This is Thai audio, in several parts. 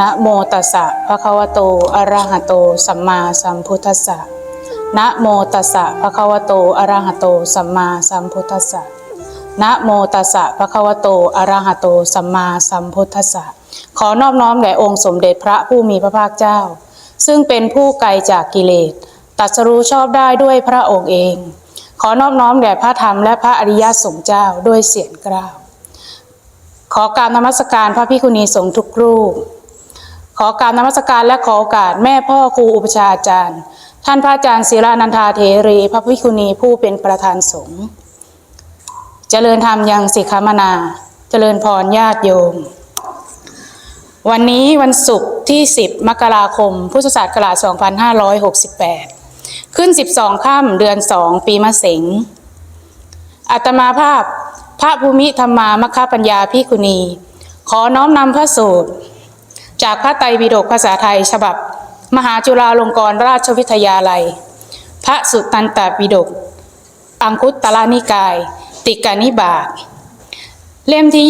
นะโมตัสสะภะคะวะโต อะระหะโต สัมมาสัมพุทธัสสะนะโมตัสสะภะคะวะโต อะระหะโต สัมมาสัมพุทธัสสะนะโมตัสสะภะคะวะโต อะระหะโต สัมมาสัมพุทธัสสะขอนอบน้อมแด่องค์สมเด็จพระผู้มีพระภาคเจ้า ซึ่งเป็นผู้ไกลจากกิเลสตรัสรู้ชอบได้ด้วยพระองค์เอง ขอนอบน้อมแด่พระธรรมและพระอริยสงฆ์เจ้าด้วยเสียงกล้าว ขอการนมัสการพระพิคุณีสงฆ์ทุกรูป ขอการนมัสการและขอโอกาสแม่พ่อครูอุปชาอาจารย์ ท่านพระอาจารย์ศิรานันทาเถรี พระพิคุณีผู้เป็นประธานสงฆ์เจริญธรรมยังสิกขามนา เจริญพรญาติโยม วันนี้วันศุกร์ที่ 10 มกราคม พุทธศักราช 2568 ขึ้น 12 ค่ำเดือน 2 ปีมะเสงอัตมาภาพพระภูมิธรรมามคปัญญาพิคุณี ขอน้อมนำพระสูตร จากพระไตรปิฎกภาษาไทย ฉบับ มหาจุฬาลงกรณราชวิทยาลัย พระสุตตันตปิฎกอังคุตตรนิกาย ติกานิบาตเล่มที่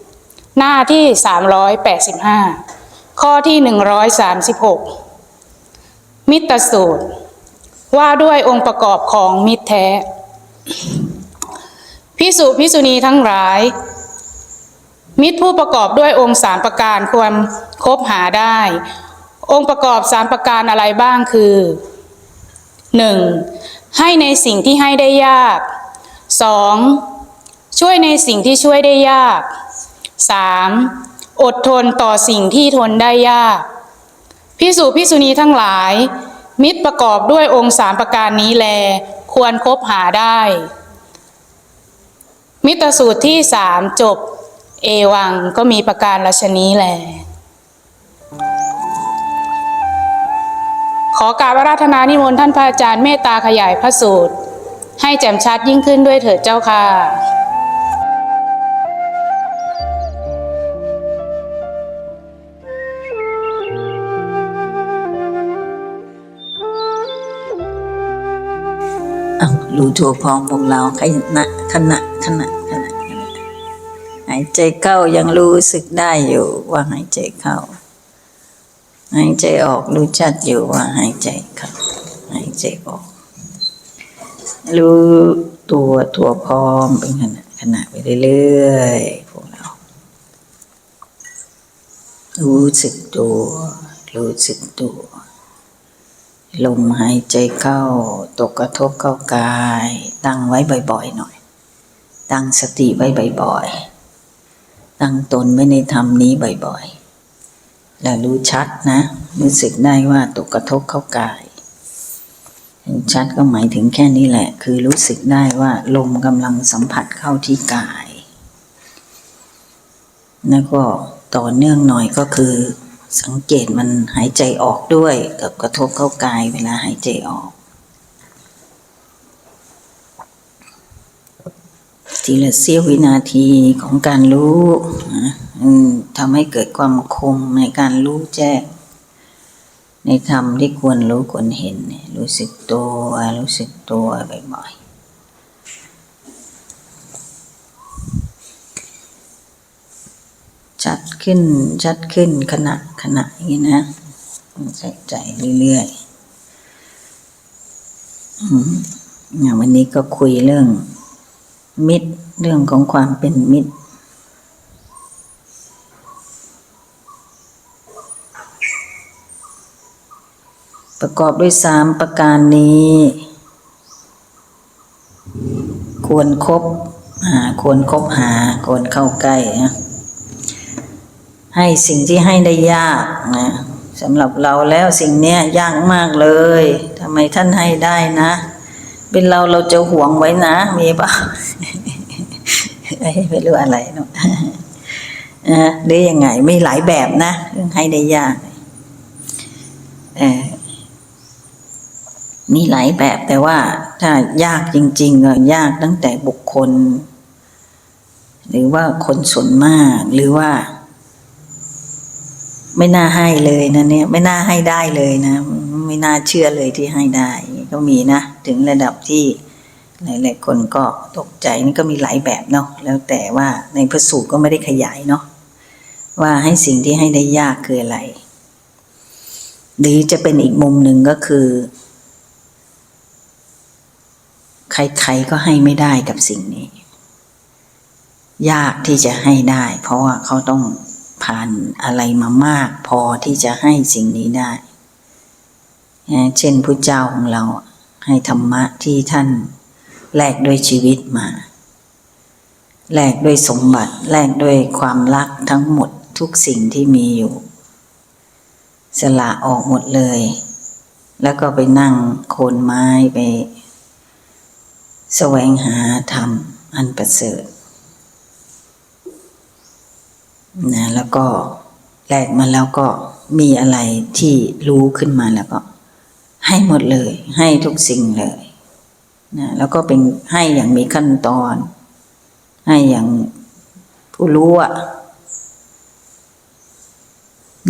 20 หน้าที่ 385 ข้อที่ 136 มิตรสูตร ว่าด้วยองค์ประกอบของมิตรแท้ พิสุพิสุณีทั้งหลาย มิตรผู้ประกอบด้วยองค์สามประการควรคบหาได้ องค์ประกอบสามประการอะไรบ้างคือ 1. ให้ในสิ่งที่ให้ได้ยาก 2. ช่วยในสิ่งที่ช่วยได้ยาก 3. อดทนต่อสิ่งที่ทนได้ยากพิสูพิสุณีทั้งหลาย มิตรประกอบด้วยองค์สามประการนี้แล ควรคบหาได้ มิตรสูตรที่สามจบ เอวังก็มีประการราชนี้แหลขอกราบอาราธนานิมนต์ท่านพระอาจารย์เมตตาขยายพระสูตร ให้แจ่มชัดยิ่งขึ้นด้วยเถิดเจ้าค่ะรู้ทั่วพร้อมพวกเราขณะขณะขณะขณะายใจเข้ายังรู้สึกได้อยู่ว่าหายใจเข้า หายใจออกรู้ชัดอยู่ว่าหายใจเข้าหายใจออก รู้ตัวตัวพร้อมเป็นขณะขณะไปเรื่อยๆพวกเรา รู้สึกตัว รู้สึกตัวลมหายใจเข้า ตกกระทบเข้ากาย ตั้งไว้บ่อยๆหน่อย ตั้งสติไว้บ่อยๆ ตั้งตนไว้ในธรรมนี้บ่อยๆ แล้วรู้ชัดนะ รู้สึกได้ว่าตกกระทบเข้ากายเห็นชัดก็หมายถึงแค่นี้แหละ คือรู้สึกได้ว่าลมกำลังสัมผัสเข้าที่กาย แล้วก็ต่อเนื่องหน่อยก็คือ สังเกตมันหายใจออกด้วยกับกระทบเข้ากายเวลาหายใจออก ทีละเสี้ยววินาทีของการรู้ทำให้เกิดความคมในการรู้แจ้งในธรรมที่ควรรู้ควรเห็น รู้สึกตัวรู้สึกตัวบ่อยๆชัดขึ้นชัดขึ้นขณะขณะนี้นะใส่ใจเรื่อยๆอย่างวันนี้ก็คุยเรื่อง มิตรเรื่องของความเป็นมิตร ประกอบด้วยสามประการนี้ ควรครบหาควรครบหาควรเข้าใกล้นะให้สิ่งที่ให้ได้ยากนะสำหรับเราแล้วสิ่งเนี้ยยากมากเลยทำไมท่านให้ได้นะ เป็นเราเราจะหวงไว้นะมีปะไม่รู้อะไรเนาะนะหรือยังไงไม่หลายแบบนะเรื่องให้ได้ยากมีหลายแบบแต่ว่าถ้ายากจริงๆก็ยากตั้งแต่บุคคล หรือว่าคนส่วนมากหรือว่า ไม่น่าให้เลยนะเนี่ย ไม่น่าให้ได้เลยนะ ไม่น่าเชื่อเลยที่ให้ได้ ก็มีนะ ถึงระดับที่หลายๆคนก็ตกใจนี่ก็มีหลายแบบเนาะแล้วแต่ว่าในพระสูตรก็ไม่ได้ขยายเนาะว่าให้สิ่งที่ให้ได้ยากคืออะไร หรือจะเป็นอีกมุมหนึ่งก็คือ ใครๆก็ให้ไม่ได้กับสิ่งนี้ ยากที่จะให้ได้ เพราะว่าเขาต้องผ่านอะไรมามาก พอที่จะให้สิ่งนี้ได้ เช่นพระเจ้าของเราให้ธรรมะที่ท่านแลกด้วยชีวิตมาแลกด้วยสมบัติแลกด้วยความรักทั้งหมดทุกสิ่งที่มีอยู่ สละออกหมดเลย แล้วก็ไปนั่งโคนไม้ไป แสวงหาธรรมอันประเสริฐนะแล้วก็แลกมาแล้วก็มีอะไรที่รู้ขึ้นมาแล้วก็ ให้หมดเลย ให้ทุกสิ่งเลยนะแล้วก็เป็นให้อย่างมีขั้นตอน ให้อย่างผู้รู้อะ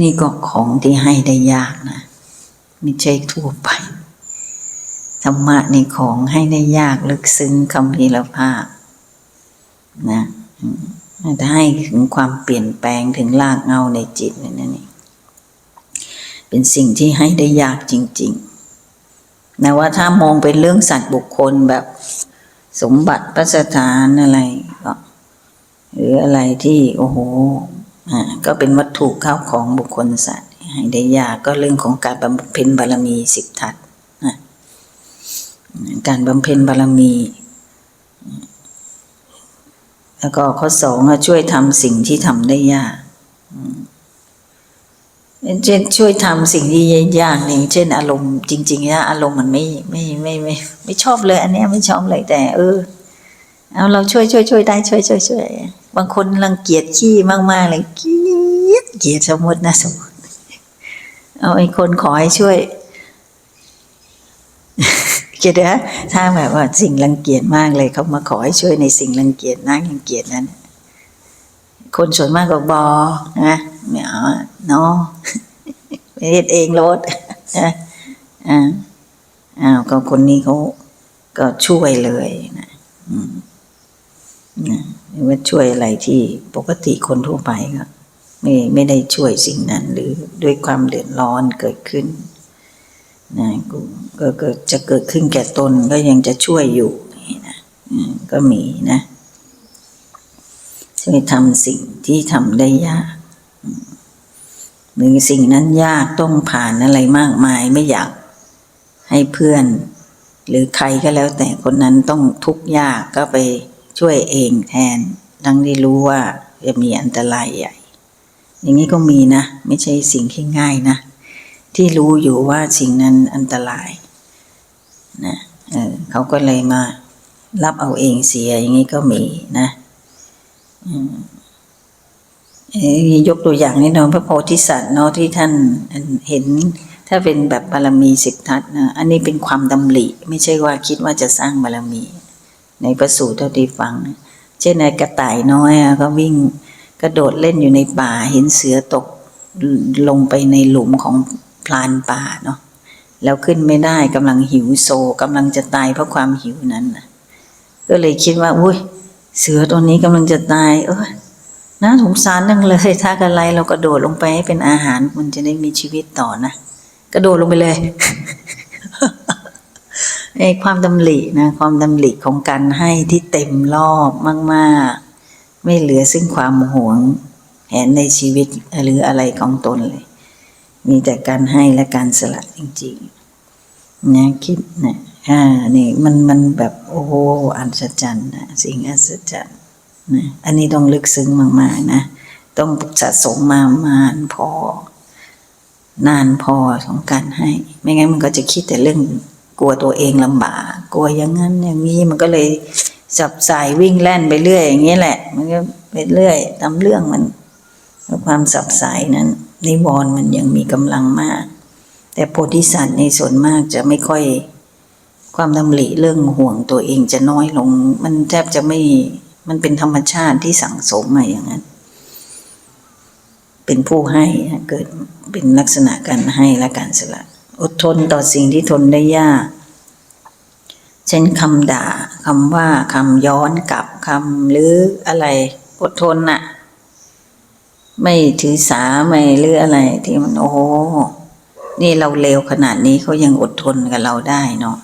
นี่ก็ของที่ให้ได้ยากนะไม่ใช่ทั่วไปธรรมะในของให้ได้ยากลึกซึ้งคำพีรภาพนะจะให้ถึงความเปลี่ยนแปลงถึงรากเงาในจิตนั่นเองเป็นสิ่งที่ให้ได้ยากจริง ๆ นะว่าถ้ามองเป็นเรื่องสัตว์บุคคลแบบสมบัติพระสถานอะไรก็หรืออะไรที่โอ้โหอ่าก็เป็นวัตถุข้าวของบุคคลสัตว์ให้ได้ยากก็เรื่องของการบำเพ็ญบารมีสิบทัศนะการบำเพ็ญบารมี แล้วก็ข้อสองช่วยทำสิ่งที่ทำได้ยาก เช่นช่วยทำสิ่งที่ยากๆอย่างเช่น อารมณ์จริงๆนะอารมณ์มันไม่ไม่ไม่ไม่ไม่ชอบเลย อันนี้ไม่ชอบเลยแต่ เออเอาเราช่วยช่วยช่วยได้ช่วยช่วยช่วยบางคนรังเกียจขี้มากๆเลยเกลียดเกลียดสมมตินะสมมติเอาไอ้คนขอให้ช่วยเกียดนะถ้าแบบว่าสิ่งรังเกียจมากเลยเขามาขอให้ช่วยในสิ่งรังเกียจน่ารังเกียจนั้น คนส่วนมากก็บอนะ ไม่เอาะเนาะไปเฮ็ดเองรถอ่าอ้าวก็คนนี้เขาก็ช่วยเลยนะอืมนะว่าช่วยอะไรที่ปกติคนทั่วไปก็ไม่ไม่ได้ช่วยสิ่งนั้น หรือด้วยความเดือดร้อนเกิดขึ้นนะก็ก็ก็จะเกิดขึ้นแก่ตนก็ยังจะช่วยอยู่นี้นะก็มีนะช่วยทำสิ่งที่ทำได้ยาก หรือสิ่งนั้นยากต้องผ่านอะไรมากมายไม่อยากให้เพื่อน หรือใครก็แล้วแต่คนนั้นต้องทุกข์ยากก็ไปช่วยเองแทน ทั้งที่รู้ว่าจะมีอันตรายใหญ่ อย่างนี้ก็มีนะ ไม่ใช่สิ่งที่ง่ายนะ ที่รู้อยู่ว่าสิ่งนั้นอันตรายนะเออเขาก็เลยมารับเอาเองเสียอย่างนี้ก็มีนะ อืมเอ่อ ยกตัวอย่างนี้เนาะพระโพธิสัตว์เนาะที่ท่านเห็นถ้าเป็นแบบบารมีสิบทัศนะอันนี้เป็นความดำริไม่ใช่ว่าคิดว่าจะสร้างบารมี ในพระสูตรเท่าที่ฟัง เช่นในกระต่ายน้อยอะก็วิ่งกระโดดเล่นอยู่ในป่าเห็นเสือตกลงไปในหลุมของพลานป่าเนาะแล้วขึ้นไม่ได้กำลังหิวโซกำลังจะตายเพราะความหิวนั้นนะก็เลยคิดว่า อุ้ยเสือตัวนี้กำลังจะตาย เออ น่าสงสารนั่งเลย ถ้ากระไรเรากระโดดลงไปให้เป็นอาหารมันจะได้มีชีวิตต่อนะกระโดดลงไปเลยไอ้ความดำรินะความดำริของการให้ที่เต็มรอบมากๆ ไม่เหลือซึ่งความหวงแหนในชีวิตหรืออะไรของตนเลย มีแต่การให้และการสละจริงๆนะคิดนะอ่านี่มันมันแบบโอ้โหอัศจรรย์นะสิ่งอัศจรรย์ นะอันนี้ต้องลึกซึ้งมากๆนะ ต้องสะสมมามานพอ นานพอของการให้ ไม่งั้นมันก็จะคิดแต่เรื่องกลัวตัวเองลำบาก กลัวอย่างนั้นอย่างนี้มันก็เลยสับสายวิ่งแล่นไปเรื่อยอย่างนี้แหละ มันก็ไปเรื่อยตามเรื่องมันความสับสายนั้นนิวรณ์มันยังมีกำลังมาก แต่โพธิสัตว์ในส่วนมากจะไม่ค่อยความดำริเรื่องห่วงตัวเองจะน้อยลง มันแทบจะไม่ มันเป็นธรรมชาติที่สั่งสมมาอย่างนั้น เป็นผู้ให้เกิดเป็นลักษณะการให้และการสละ อดทนต่อสิ่งที่ทนได้ยาก เช่นคำด่าคำว่าคำย้อนกลับคำหรืออะไร อดทนน่ะ ไม่ถือสาไม่หรืออะไรที่มันโอ้โหนี่เราเลวขนาดนี้เขายังอดทนกับเราได้เนาะ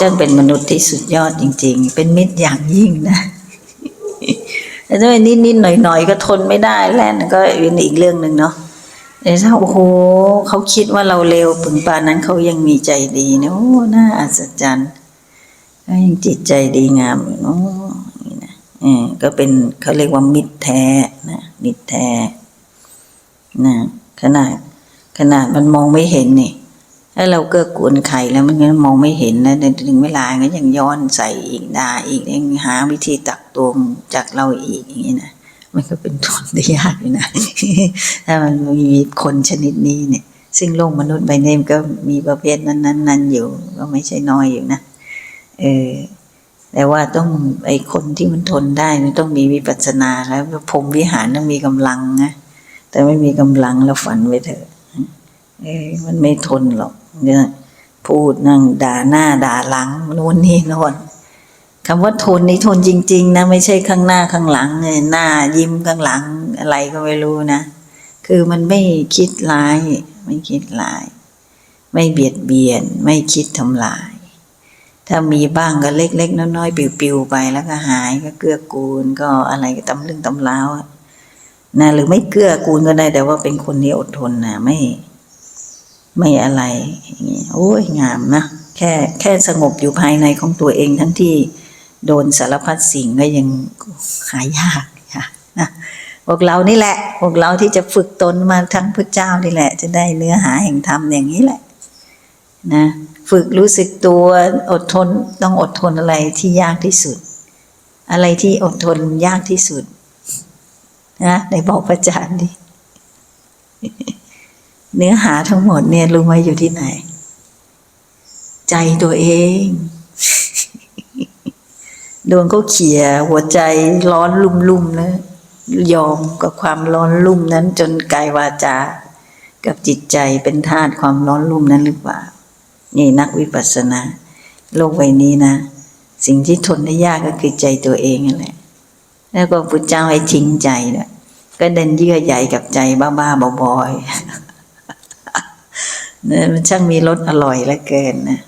จังเป็นมนุษย์ที่สุดยอดจริง ๆ เป็นมิตรอย่างยิ่งนะ แต่ถ้านิดนิดหน่อยหน่อยๆก็ทนไม่ได้แล้วนั่นก็เป็นอีกเรื่องหนึ่งเนาะแต่ถ้าโอ้โหเขาคิดว่าเราเลวปึงปานั้นเขายังมีใจดีนะโอ้น่าอัศจรรย์ยังจิตใจดีงามเนาะนี่นะเออก็เป็นเขาเรียกว่ามิตรแท้นะมิตรแท้นะขนาดขนาดมันมองไม่เห็นนี่ ถ้าเราเกื้อกูลใครแล้วมันก็มองไม่เห็นนะแต่ถึงเวลาก็ยังย้อนใส่อีกด่าอีกยังหาวิธีตักตวงจากเราอีกอย่างนี้นะมันก็เป็นทนได้ยากอยู่นะถ้ามันมีคนชนิดนี้เนี่ย ซึ่งโลกมนุษย์ใบนี้มันก็มีประเภทนั้นนั้นนั้นอยู่ก็ไม่ใช่น้อยอยู่นะเออแต่ว่าต้องไอคนที่มันทนได้มันต้องมีวิปัสสนาแล้วพรมวิหารต้องมีกำลังนะแต่ไม่มีกำลังแล้วฝันไว้เถอะเอ้มันไม่ทนหรอก เนี่ยพูดนั่งด่าหน้าด่าหลังนู่นนี่โน่นคำว่าทนนี่ทนจริง ๆ นะ ไม่ใช่ข้างหน้าข้างหลังเนี่ยหน้ายิ้มข้างหลังอะไรก็ไม่รู้นะ คือมันไม่คิดร้าย ไม่คิดร้าย ไม่เบียดเบียน ไม่คิดทำลาย ถ้ามีบ้างก็เล็กๆน้อยๆปิวๆไปแล้วก็หายก็เกื้อกูลก็อะไรก็ตำเรื่องตำลาวนะหรือไม่เกื้อกูลก็ได้แต่ว่าเป็นคนที่อดทนนะไม่ ไม่อะไรอย่างงี้โอ้ยงามนะแค่แค่สงบอยู่ภายในของตัวเองทั้งที่โดนสารพัดสิ่งก็ยังหายากค่ะนะพวกเรานี่แหละ พวกเราที่จะฝึกตนมาทั้งพระเจ้านี่แหละ จะได้เนื้อหาแห่งธรรมอย่างนี้แหละนะฝึกรู้สึกตัวอดทนต้องอดทนอะไรที่ยากที่สุด อะไรที่อดทนยากที่สุดนะไหนบอกพระอาจารย์ดิ เนื้อหาทั้งหมดเนี่ยรู้ไหมอยู่ที่ไหน ใจตัวเองดนเขาเขี่ยหัวใจร้อนลุ่มๆนะยอมกับความร้อนลุ่มนั้น จนกายวาจา กับจิตใจเป็นธาตุความร้อนลุ่มนั้นหรือเปล่า นี่นักวิปัสสนา โลกใบนี้นะ สิ่งที่ทนได้ยากก็คือใจตัวเองนั่นแหละ แล้วก็พุทธเจ้าให้ทิ้งใจเนี่ยก็เดินเยื่อใยกับใจบ้าๆบอยๆเนี่ย มันช่างมีรสอร่อยเหลือเกินนะ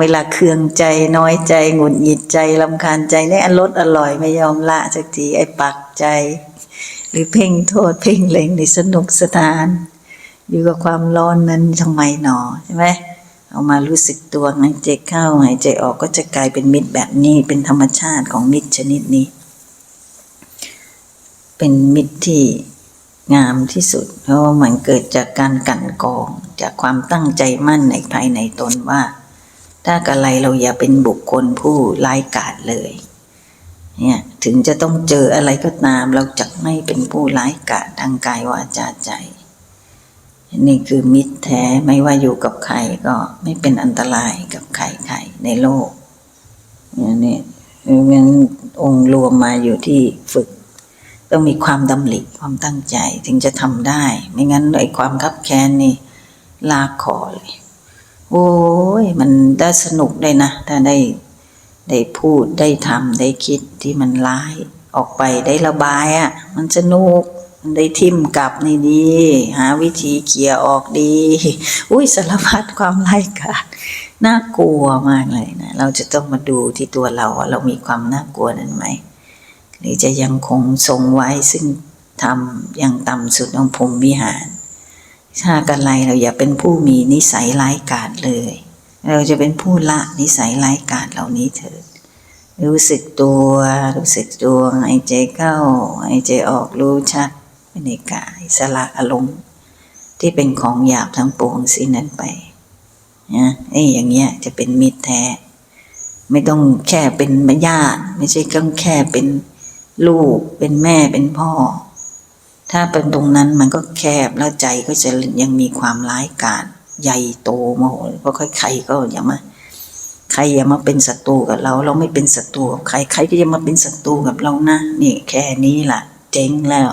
เวลาเคืองใจน้อยใจหงุดหงิดใจลำคาญใจเนี่ยรสอร่อยไม่ยอมละสักทีไอ้ปักใจ หรือเพ่งโทษเพ่งเล็งในสนุกสนาน อยู่กับความร้อนนั้นทำไมหนอใช่ไหมเอามารู้สึกตัวหายใจเข้าหายใจออกก็จะกลายเป็นมิตรแบบนี้เป็นธรรมชาติของมิตรชนิดนี้ เป็นมิตรที่งามที่สุด เพราะว่ามันเกิดจากการกันกอง จากความตั้งใจมั่นในภายในตนว่า ถ้ากะไรเราอย่าเป็นบุคคลผู้ร้ายกาจเลย เนี่ยถึงจะต้องเจออะไรก็ตาม เราจะไม่เป็นผู้ร้ายกาจทางกายวาจาใจ นี่คือมิตรแท้ไม่ว่าอยู่กับใครก็ไม่เป็นอันตรายกับใครๆในโลกเนี่ยนี่มันองค์รวมมาอยู่ที่ฝึกต้องมีความดำริความตั้งใจถึงจะทำได้ ไม่งั้นไอ้ความคับแค้นนี่ ลากคอเลย โอ้ยมันได้สนุกได้นะถ้าได้ได้พูดได้ทำได้คิดที่มันร้ายออกไปได้ระบายอะ่ะ มันสนุกมันได้ทิมกลับนี่ดี หาวิธีเคลียออกดี อุ้ยสารพัดความไร้กาจน่ากลัวมากเลยนะ เราจะต้องมาดูที่ตัวเราว่าเรามีความน่ากลัวนั้นไหมหรือจะยังคงทรงไว้ซึ่งทำอย่างต่ำสุดของพรมวิหาร ถ้ากันไรเราอย่าเป็นผู้มีนิสัยร้ายกาจเลย เราจะเป็นผู้ละนิสัยร้ายกาจเหล่านี้เถิด รู้สึกตัว รู้สึกตัวหายใจเข้าหายใจออกรู้ชัดในกายสละอารมณ์ที่เป็นของหยาบทั้งปวงสิ้นนั้นไปนะไอ้อย่างเงี้ยจะเป็นมิตรแท้ ไม่ต้องแค่เป็นญาติไม่ใช่ต้องแค่เป็นลูกเป็นแม่เป็นพ่อ ถ้าเป็นตรงนั้นมันก็แคบแล้วใจก็จะยังมีความร้ายกาจใหญ่โตโมโหเพราะใครๆก็อย่ามาใครอย่ามาเป็นศัตรูกับเรา เราไม่เป็นศัตรูกับใครใครก็จะมาเป็นศัตรูกับเรานะนี่แค่นี้ล่ะ เจ๊งแล้ว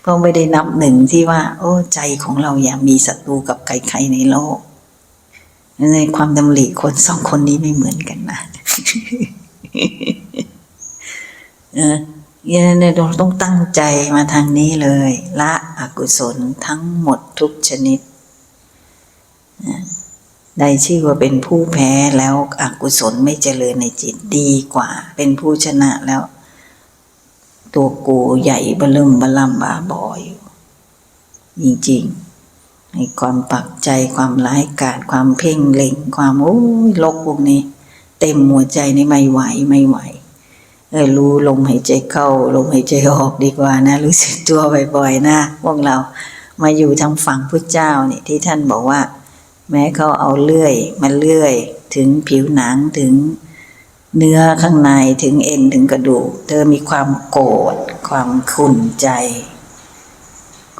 เพราะไม่ได้นับหนึ่งที่ว่า โอ้ใจของเราอย่ามีศัตรูกับใครๆในโลกในความดำริคนสองคนนี้ไม่เหมือนกันนะ เออ เนี่ยเราต้องตั้งใจมาทางนี้เลย ละอกุศลทั้งหมดทุกชนิดได้ชื่อว่าเป็นผู้แพ้แล้วอกุศลไม่เจริญในจิตดีกว่า เป็นผู้ชนะแล้ว ตัวกูใหญ่บลึมบะลำบาบออยู่จริงๆในความปักใจความร้ายกาจความเพ่งเล็งความโอ้ยลกพวกนี้ เต็มหัวใจนี่ไม่ไหวไม่ไหว รู้ลมหายใจเข้าลมหายใจออกดีกว่านะ รู้สึกตัวบ่อยๆนะพวกเรามาอยู่ทางฝั่งพุทธเจ้าเนี่ยที่ท่านบอกว่า แม้เขาเอาเลื่อยมาเลื่อย ถึงผิวหนังถึงเนื้อข้างในถึงเอ็นถึงกระดูก เธอมีความโกรธความขุ่นใจ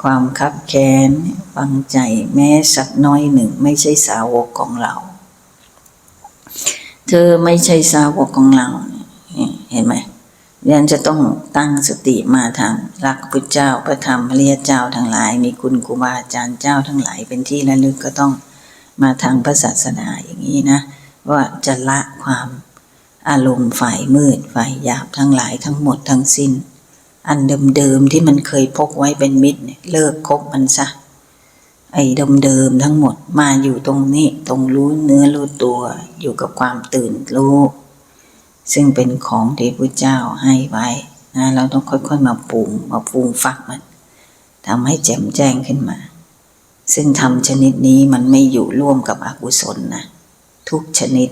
ความคับแค้นฟังใจแม้สักน้อยหนึ่งไม่ใช่สาวกของเรา เธอไม่ใช่สาวกของเรา เห็นไหมยันจะต้องตั้งสติมาทางรักพุทธเจ้าพระธรรมพระเรียเจ้าทั้งหลาย มีคุณครูบาอาจารย์เจ้าทั้งหลาย เป็นที่ระลึกก็ต้องมาทางพระศาสนาอย่างนี้นะ ว่าจะละความอารมณ์ฝ่ายมืดฝ่ายหยาบทั้งหลายทั้งหมดทั้งสิ้น อันเดิมๆที่มันเคยพกไว้เป็นมิตรเนี่ยเลิกคบมันซะไอ้เดิมๆทั้งหมดมาอยู่ตรงนี้ตรงรู้เนื้อรู้ตัวอยู่กับความตื่นรู้ ซึ่งเป็นของที่พระเจ้าให้ไว้นะเราต้องค่อยๆมาปรุงมาปรุงฟักมันทำให้แจ่มแจ้งขึ้นมา ซึ่งธรรมชนิดนี้มันไม่อยู่ร่วมกับอกุศลนะทุกชนิด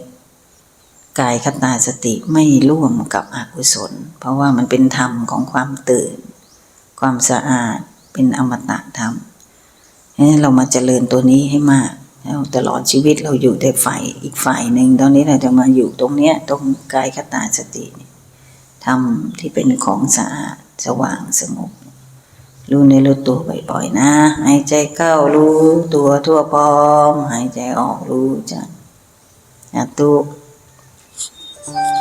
กายคตาสติไม่ร่วมกับอกุศล เพราะว่ามันเป็นธรรมของความตื่น ความสะอาดเป็นอมตะธรรมเรามาเจริญตัวนี้ให้มาก ตลอดชีวิตเราอยู่แต่ฝ่ายอีกฝ่ายหนึ่งตอนนี้เราจะมาอยู่ตรงเนี้ย ตรงกายคตาสติทำที่เป็นของสะอาดสว่างสงบรู้ในรู้ตัวบ่อยๆนะหายใจเข้ารู้ตัวทั่วพร้อม หายใจออกรู้จักอาตุ Thank